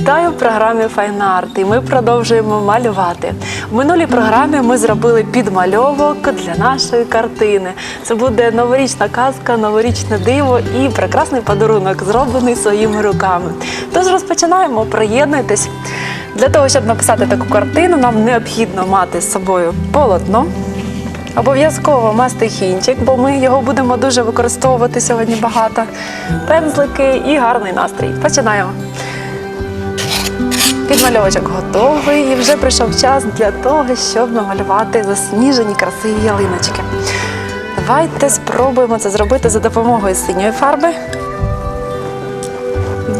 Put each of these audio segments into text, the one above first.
Вітаю в програмі Fine Art і ми продовжуємо малювати. В минулій програмі ми зробили підмальовок для нашої картини. Це буде новорічна казка, новорічне диво і прекрасний подарунок, зроблений своїми руками. Тож розпочинаємо, приєднуйтесь. Для того, щоб написати таку картину, нам необхідно мати з собою полотно. Обов'язково мастихінчик, бо ми його будемо дуже використовувати сьогодні багато. Пензлики і гарний настрій. Починаємо. Підмальовочок готовий і вже прийшов час для того, щоб намалювати засніжені красиві ялиночки. Давайте спробуємо це зробити за допомогою синьої фарби.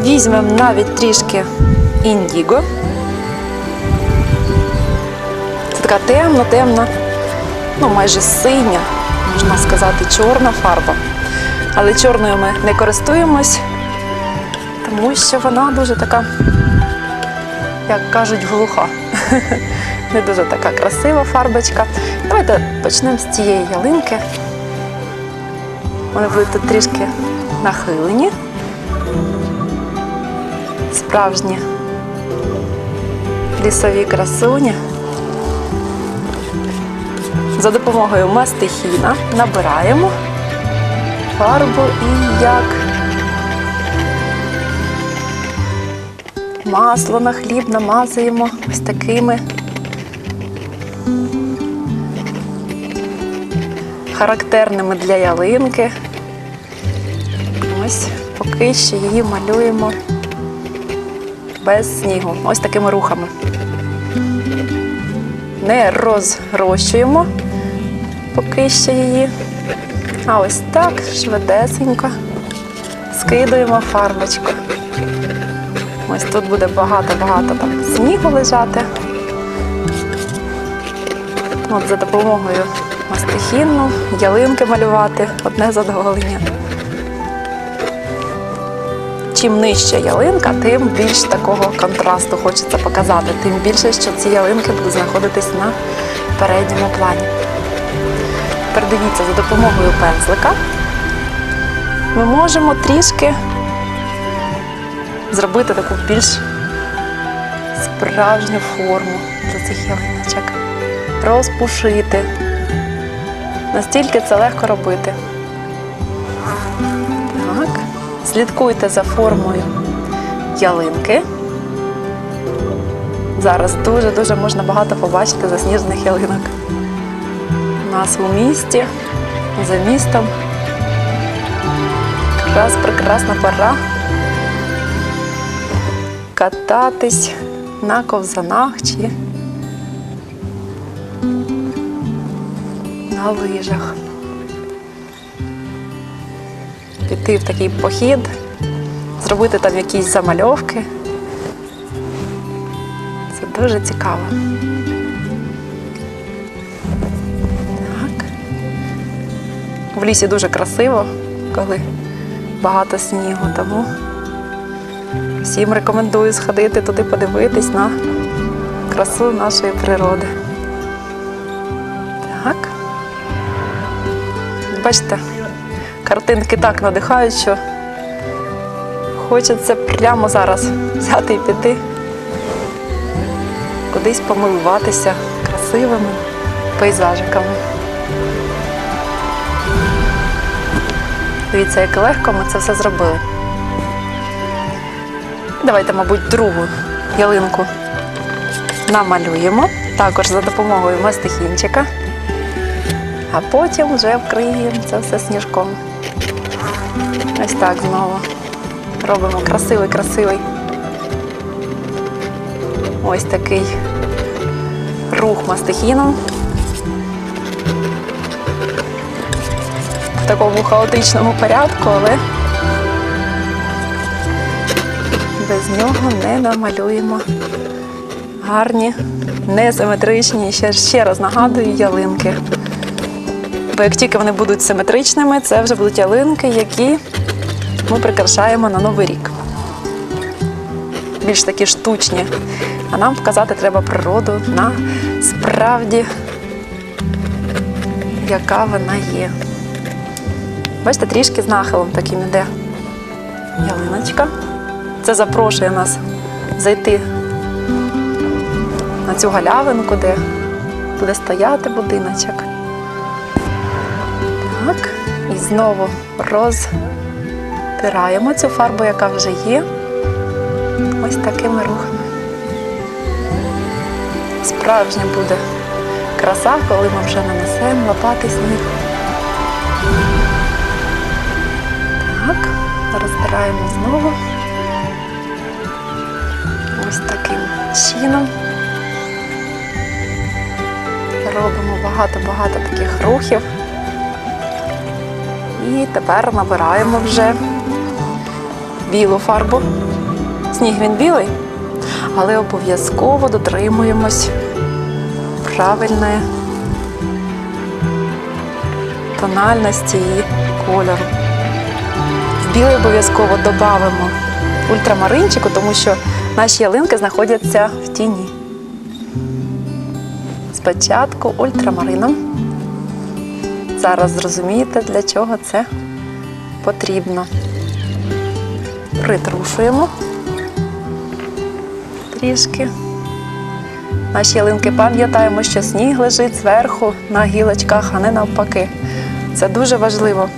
Візьмемо навіть трішки індіго. Це така темна, темна, ну майже синя, можна сказати, чорна фарба. Але чорною ми не користуємось, тому що вона дуже така як кажуть, глуха. Не дуже така красива фарбочка. Давайте почнемо з цієї ялинки. Вони будуть тут трішки нахилені. Справжні лісові красуні. За допомогою мастихіна набираємо фарбу і як масло на хліб намазуємо ось такими характерними для ялинки. Ось поки що її малюємо без снігу. Ось такими рухами. Не розрощуємо поки що її. А ось так швидесенько скидуємо фарбочку. Ось тут буде багато-багато снігу лежати. От за допомогою мастихіну, ялинки малювати одне задоволення. Чим нижча ялинка, тим більш такого контрасту хочеться показати. Тим більше, що ці ялинки будуть знаходитись на передньому плані. Тепер дивіться, за допомогою пензлика ми можемо трішки зробити таку більш справжню форму для цих ялиночок. Розпушити. Настільки це легко робити. Так. Слідкуйте за формою ялинки. Зараз дуже-дуже можна багато побачити засніжених ялинок. У нас у місті, за містом. Якраз прекрасна пора кататись на ковзанах чи на лижах. Піти в такий похід, зробити там якісь замальовки. Це дуже цікаво. Так. В лісі дуже красиво, коли багато снігу, тому Всім рекомендую сходити туди подивитись на красу нашої природи. Так. Бачите, картинки так надихають, що хочеться прямо зараз взяти і піти, кудись помилуватися красивими пейзажиками. Дивіться, як легко ми це все зробили. Давайте, мабуть, другу ялинку намалюємо, також за допомогою мастихінчика, а потім вже вкриємо це все сніжком. Ось так знову робимо красивий-красивий. Ось такий рух мастихіном. В такому хаотичному порядку, але без нього не намалюємо гарні, несиметричні, ще, ще раз нагадую, ялинки. Бо як тільки вони будуть симетричними, це вже будуть ялинки, які ми прикрашаємо на Новий рік. Більш такі штучні. А нам показати треба природу на справді, яка вона є. Бачите, трішки з нахилом таким іде ялиночка. Це запрошує нас зайти на цю галявинку, де буде стояти будиночок. Так, і знову розтираємо цю фарбу, яка вже є. Ось такими рухами. Справжня буде краса, коли ми вже нанесемо лопати сніг. Так, розтираємо знову. Ось таким чином. Робимо багато-багато таких рухів. І тепер набираємо вже білу фарбу. Сніг він білий, але обов'язково дотримуємось правильної тональності і кольору. В білий обов'язково додамо ультрамаринчику, тому що наші ялинки знаходяться в тіні. Спочатку ультрамарином. Зараз зрозумієте, для чого це потрібно. Притрушуємо трішки. Наші ялинки пам'ятаємо, що сніг лежить зверху на гілочках, а не навпаки. Це дуже важливо.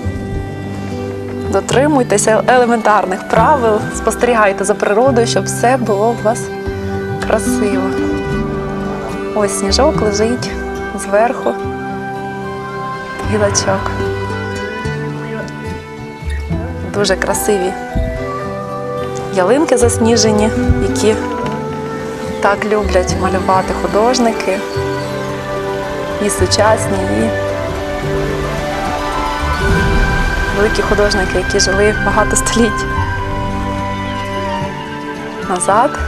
Дотримуйтеся елементарних правил, спостерігайте за природою, щоб все було у вас красиво. Ось сніжок лежить зверху гілочок. Дуже красиві ялинки засніжені, які так люблять малювати художники, і сучасні, і великі художники, які жили багато століть назад.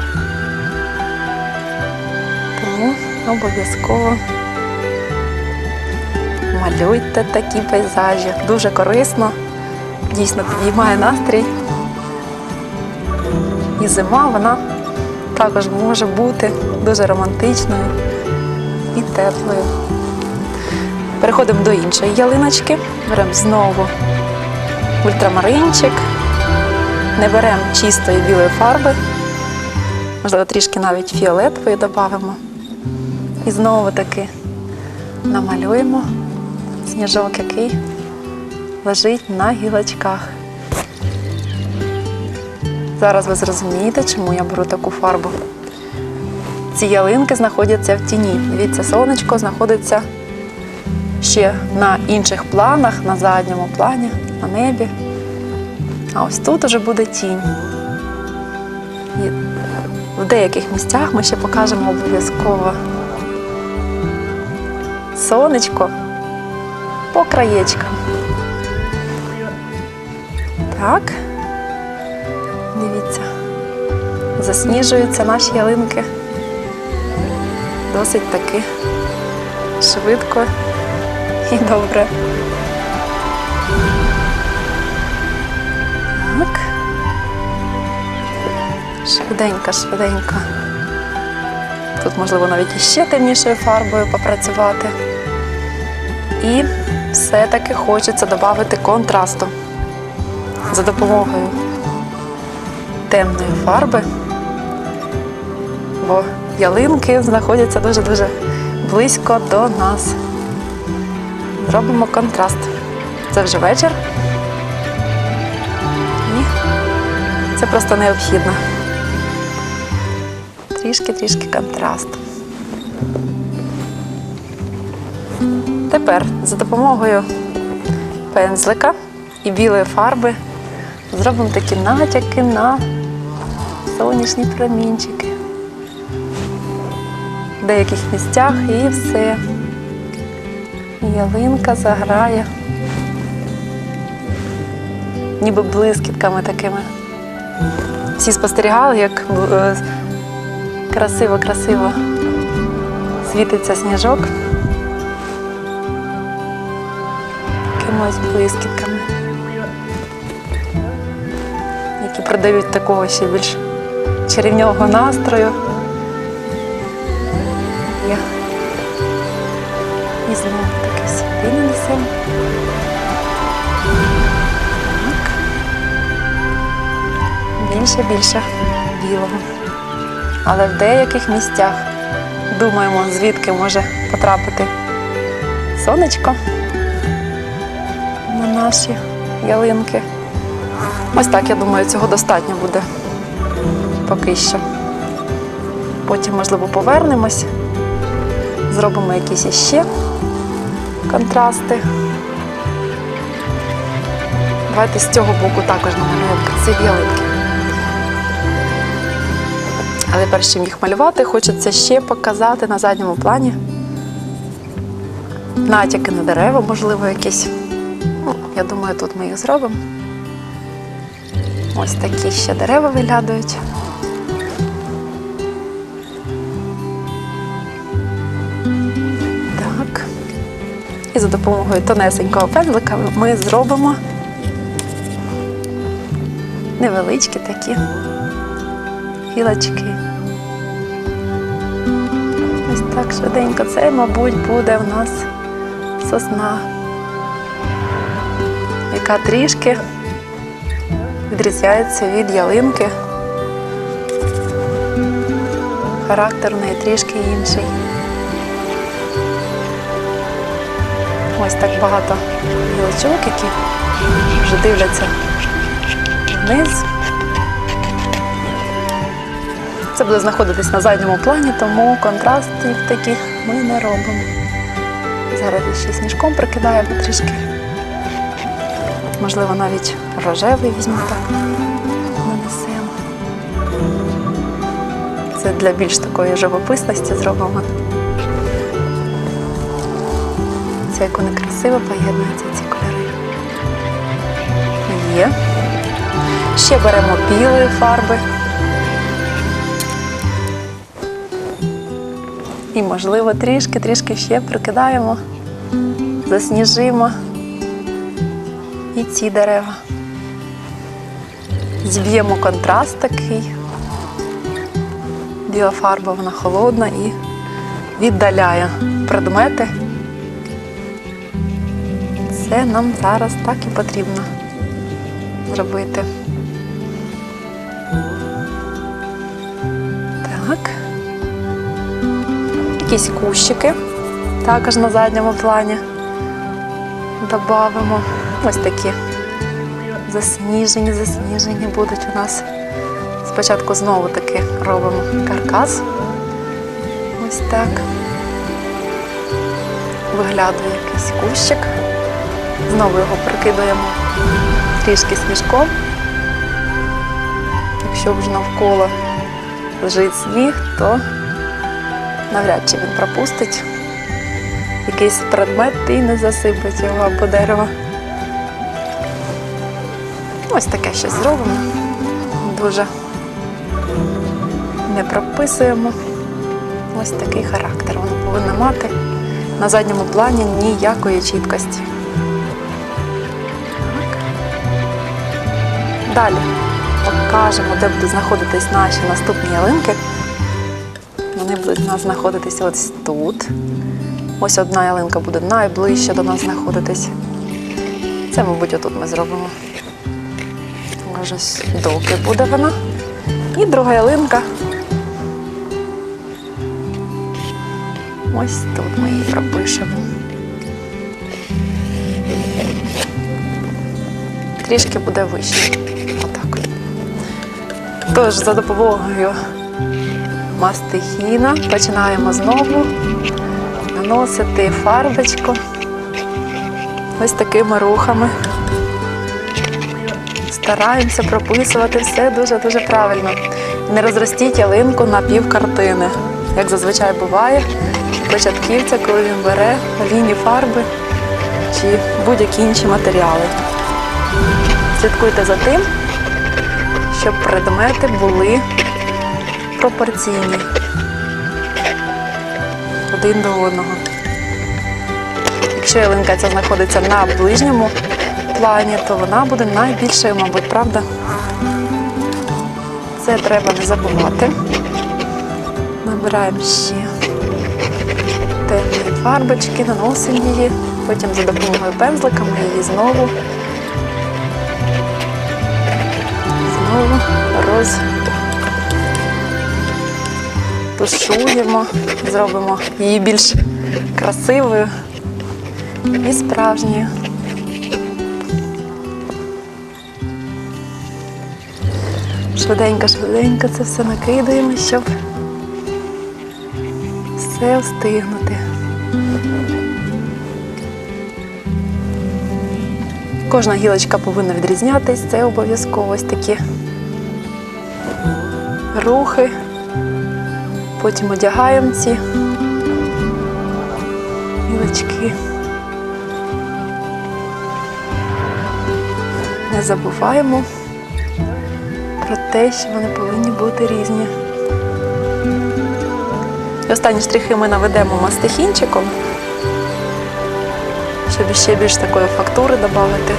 Тому обов'язково малюйте такі пейзажі. Дуже корисно, дійсно підіймає настрій. І зима вона також може бути дуже романтичною і теплою. Переходимо до іншої ялиночки. Беремо знову ультрамаринчик. Не беремо чистої білої фарби, можливо, трішки навіть фіолетової додамо. І знову таки намалюємо сніжок, який лежить на гілочках. Зараз ви зрозумієте, чому я беру таку фарбу. Ці ялинки знаходяться в тіні. Дивіться, сонечко знаходиться ще на інших планах, на задньому плані, на небі. А ось тут уже буде тінь. І в деяких місцях ми ще покажемо обов'язково сонечко по краєчкам. Так. Дивіться, засніжуються наші ялинки досить таки швидко і добре. Швиденько, швиденько. Тут, можливо, навіть іще темнішою фарбою попрацювати. І все-таки хочеться додати контрасту за допомогою темної фарби, бо ялинки знаходяться дуже-дуже близько до нас. Зробимо контраст. Це вже вечір. І це просто необхідно. Трішки-трішки контраст. Тепер за допомогою пензлика і білої фарби зробимо такі натяки на сонячні промінчики. В деяких місцях і все. Ялинка заграє. Ніби блискітками такими. Всі спостерігали, як е, красиво-красиво світиться сніжок. Якимось блискітками. Які придають такого ще більш чарівнього настрою. Є. І знову таке сюди нанесемо. Так. Більше, більше білого. Але в деяких місцях думаємо, звідки може потрапити сонечко на наші ялинки. Ось так, я думаю, цього достатньо буде поки що. Потім, можливо, повернемось, зробимо якісь іще контрасти. Давайте з цього боку також намалюємо красиві ялинки. Але перш чим їх малювати, хочеться ще показати на задньому плані натяки на дерева, можливо, якісь. Ну, я думаю, тут ми їх зробимо. Ось такі ще дерева виглядають. І за допомогою тонесенького пензлика ми зробимо невеличкі такі гілочки. Так швиденько. Це, мабуть, буде в нас сосна, яка трішки відрізняється від ялинки. Характер в неї трішки інший. Ось так багато гілочок, які вже дивляться вниз. Це буде знаходитись на задньому плані, тому контрастів таких ми не робимо. Зараз ще сніжком прикидаємо трішки. Можливо, навіть рожевий візьмемо так. Нанесемо. Це для більш такої живописності зробимо. Це як вони красиво поєднуються ці кольори. Є. Ще беремо білої фарби. І, можливо, трішки-трішки ще прикидаємо, засніжимо і ці дерева. Зіб'ємо контраст такий. Біла фарба, вона холодна і віддаляє предмети. Це нам зараз так і потрібно зробити. Якісь кущики також на задньому плані додамо. Ось такі засніжені, засніжені будуть у нас. Спочатку знову таки робимо каркас. Ось так. Виглядує якийсь кущик. Знову його прикидаємо трішки сніжком. Якщо вже навколо лежить сніг, то навряд чи він пропустить якийсь предмет і не засипить його або дерево. Ось таке щось зробимо. Дуже не прописуємо. Ось такий характер воно повинно мати. На задньому плані ніякої чіткості. Далі покажемо, де будуть знаходитись наші наступні ялинки. Будуть у нас знаходитися ось тут. Ось одна ялинка буде найближче до нас знаходитись. Це, мабуть, отут ми зробимо. Може, доки буде вона. І друга ялинка. Ось тут ми її пропишемо. Трішки буде вище. Отак. Тож, за допомогою мастихіна починаємо знову наносити фарбочку ось такими рухами. Стараємося прописувати все дуже-дуже правильно. Не розростіть ялинку на пів картини, як зазвичай буває початківця, коли він бере олійні фарби чи будь-які інші матеріали. Слідкуйте за тим, щоб предмети були пропорційні один до одного. Якщо ялинка ця знаходиться на ближньому плані, то вона буде найбільшою, мабуть, правда? Це треба не забувати. Набираємо ще темні фарбочки, наносимо її, потім за допомогою пензлика ми її знову, знову розташуємо, зробимо її більш красивою і справжньою. Швиденько, швиденько це все накидаємо, щоб все встигнути. Кожна гілочка повинна відрізнятись, це обов'язково ось такі рухи. Потім одягаємо ці гілочки. Не забуваємо про те, що вони повинні бути різні. Останні штрихи ми наведемо мастихінчиком, щоб ще більш такої фактури додати.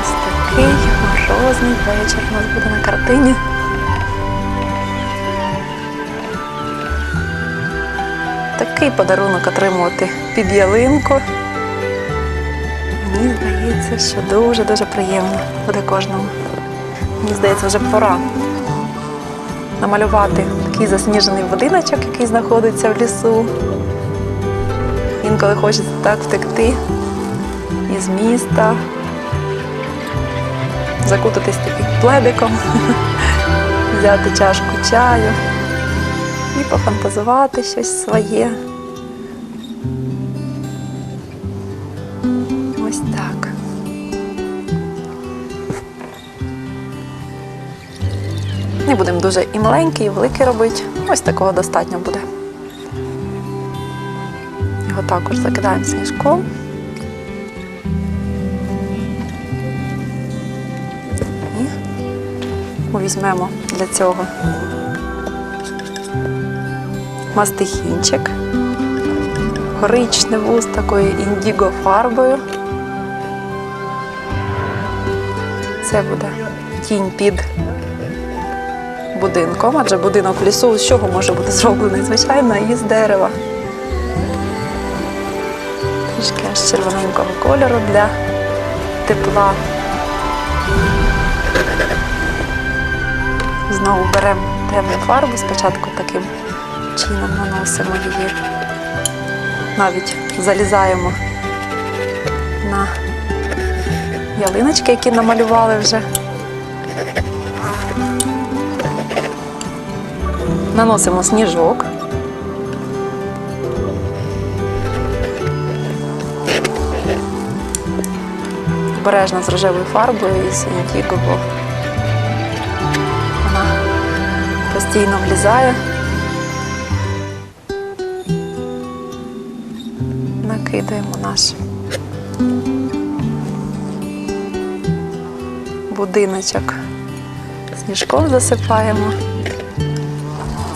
Ось такий морозний вечір у нас буде на картині. Такий подарунок отримувати під ялинку. Мені здається, що дуже-дуже приємно буде кожному. Мені здається, вже пора намалювати такий засніжений будиночок, який знаходиться в лісу. Інколи хочеться так втекти із міста, закутатись таким пледиком, взяти чашку чаю і пофантазувати щось своє. Не будемо дуже і маленький, і великий робити. Ось такого достатньо буде. Його також закидаємо сніжком. І візьмемо для цього мастихінчик, коричневу з такою індіго фарбою. Це буде тінь під будинком, адже будинок лісу з чого може бути зроблений? Звичайно, із дерева. Трішки аж червоненького кольору для тепла. Знову беремо темну фарбу, спочатку таким чином наносимо її. Навіть залізаємо на ялиночки, які намалювали вже. Наносимо сніжок. Обережно з рожевою фарбою і індіго, бо вона постійно влізає. Накидаємо наш будиночок. Сніжком засипаємо.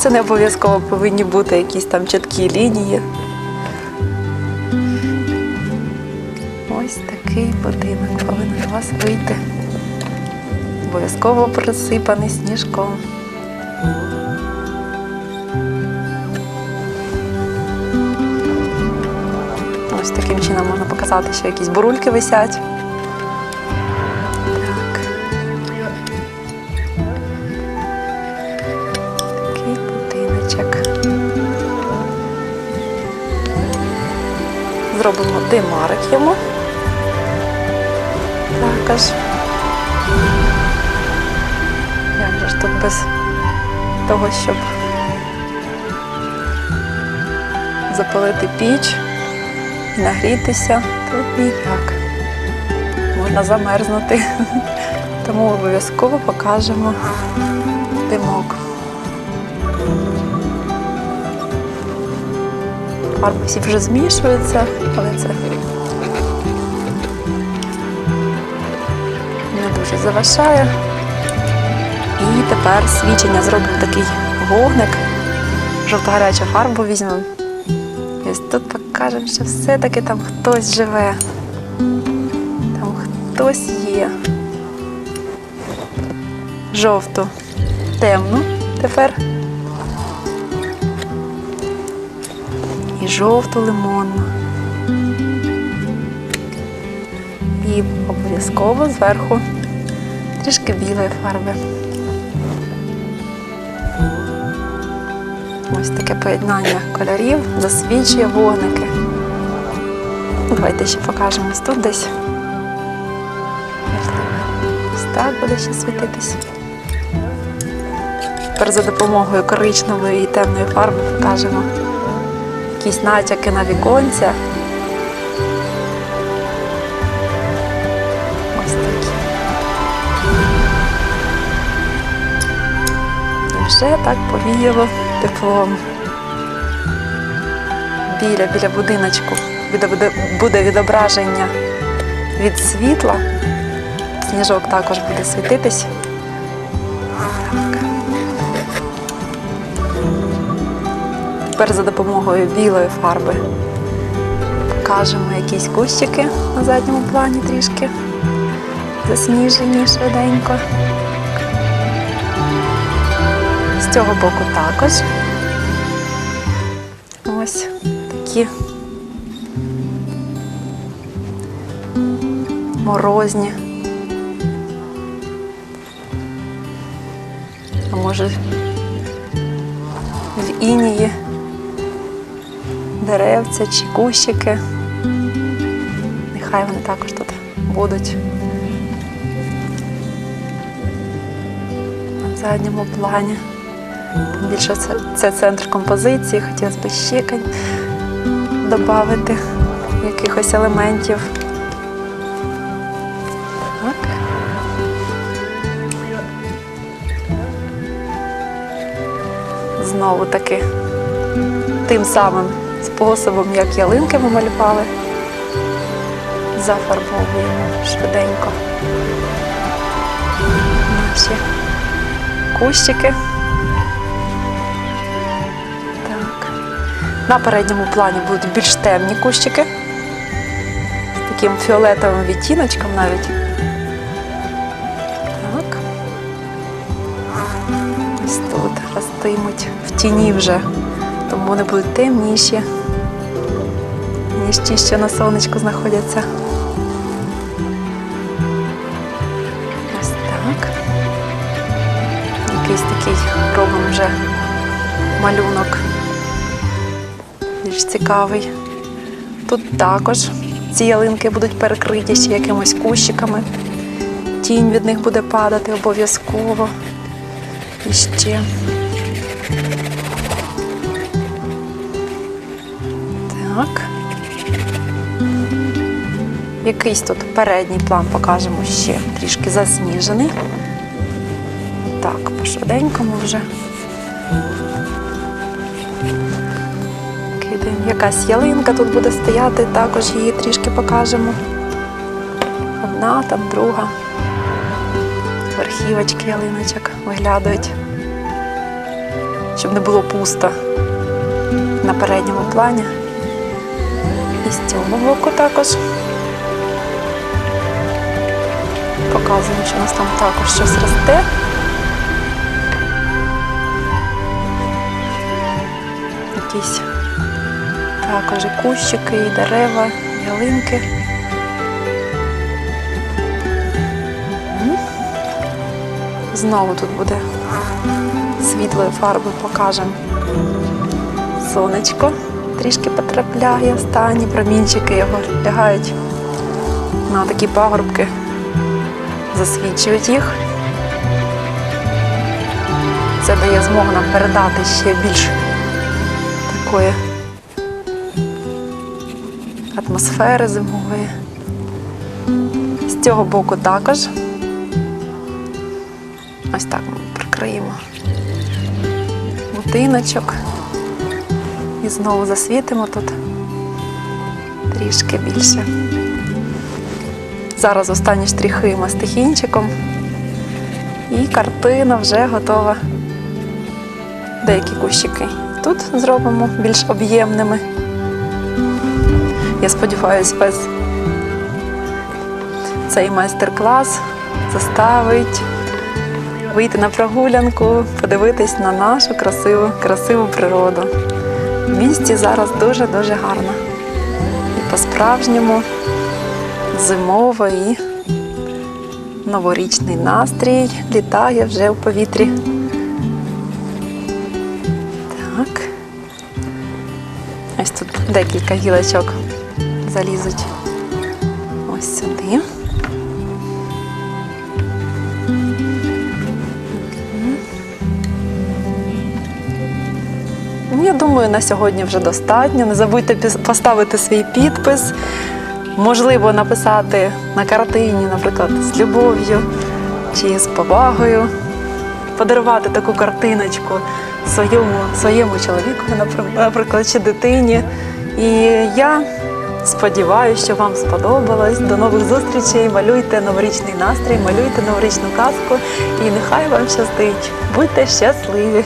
Це не обов'язково повинні бути якісь там чіткі лінії. Ось такий будинок повинен у вас вийти. Обов'язково присипаний сніжком. Ось таким чином можна показати, що якісь бурульки висять. Зробимо димарик йому. Також. Як же ж тут без того, щоб запалити піч і нагрітися, тут ніяк. Можна замерзнути. Тому обов'язково покажемо Фарби всі вже змішуються, але це не дуже заважає. І тепер свічення зробимо такий вогник. Жовто-гарячу фарбу візьмемо. І ось тут покажемо, що все-таки там хтось живе. Там хтось є. Жовту, темну тепер. Лимонну. І обов'язково зверху трішки білої фарби. Ось таке поєднання кольорів засвічує вогники. Давайте ще покажемо ось тут десь. Ось так буде ще світитись. Тепер за допомогою коричневої і темної фарби покажемо якісь натяки на віконця. Ось такі. І вже так повіяло теплом. Біля, біля будиночку буде відображення від світла. Сніжок також буде світитись. Тепер за допомогою білої фарби покажемо якісь кущики на задньому плані трішки засніжені швиденько. З цього боку також. Ось такі морозні. А може в інії деревця чи кущики. Нехай вони також тут будуть. На задньому плані. Більше це, це центр композиції, хотілося б ще додати якихось елементів. Так. Знову таки тим самим способом, як ялинки ми малювали, зафарбовуємо швиденько наші кущики. Так. На передньому плані будуть більш темні кущики з таким фіолетовим відтіночком навіть. Ось тут ростимуть в тіні вже, тому вони будуть темніші, ніж ті, що на сонечку знаходяться. Ось так. Якийсь такий робимо вже малюнок. Більш цікавий. Тут також ці ялинки будуть перекриті ще якимось кущиками. Тінь від них буде падати обов'язково. І ще. Так. Якийсь тут передній план покажемо ще трішки засніжений. Так, по швиденькому вже. Кидаємо. Якась ялинка тут буде стояти, також її трішки покажемо. Одна, там друга. Верхівочки ялиночок виглядають, щоб не було пусто на передньому плані. І з цього боку також. Показуємо, що у нас там також щось росте. Якісь також і кущики, і дерева, і ялинки. Знову тут буде світлою фарбою покажемо. Сонечко трішки потрапляє, останні промінчики його лягають на такі пагорбки, засвічують їх. Це дає змогу нам передати ще більш такої атмосфери зимової. З цього боку також. Ось так ми прикриємо будиночок. І знову засвітимо тут трішки більше. Зараз останні штрихи мастихінчиком. І картина вже готова. Деякі кущики тут зробимо більш об'ємними. Я сподіваюся, весь цей майстер-клас заставить вийти на прогулянку, подивитись на нашу красиву, красиву природу. В місті зараз дуже-дуже гарно. І по-справжньому зимово і новорічний настрій літає вже у повітрі. Так. Ось тут декілька гілочок залізуть. Думаю, на сьогодні вже достатньо. Не забудьте поставити свій підпис. Можливо, написати на картині, наприклад, з любов'ю чи з повагою. Подарувати таку картиночку своєму, своєму чоловіку, наприклад, чи дитині. І я сподіваюся, що вам сподобалось. До нових зустрічей. Малюйте новорічний настрій, малюйте новорічну казку і нехай вам щастить. Будьте щасливі!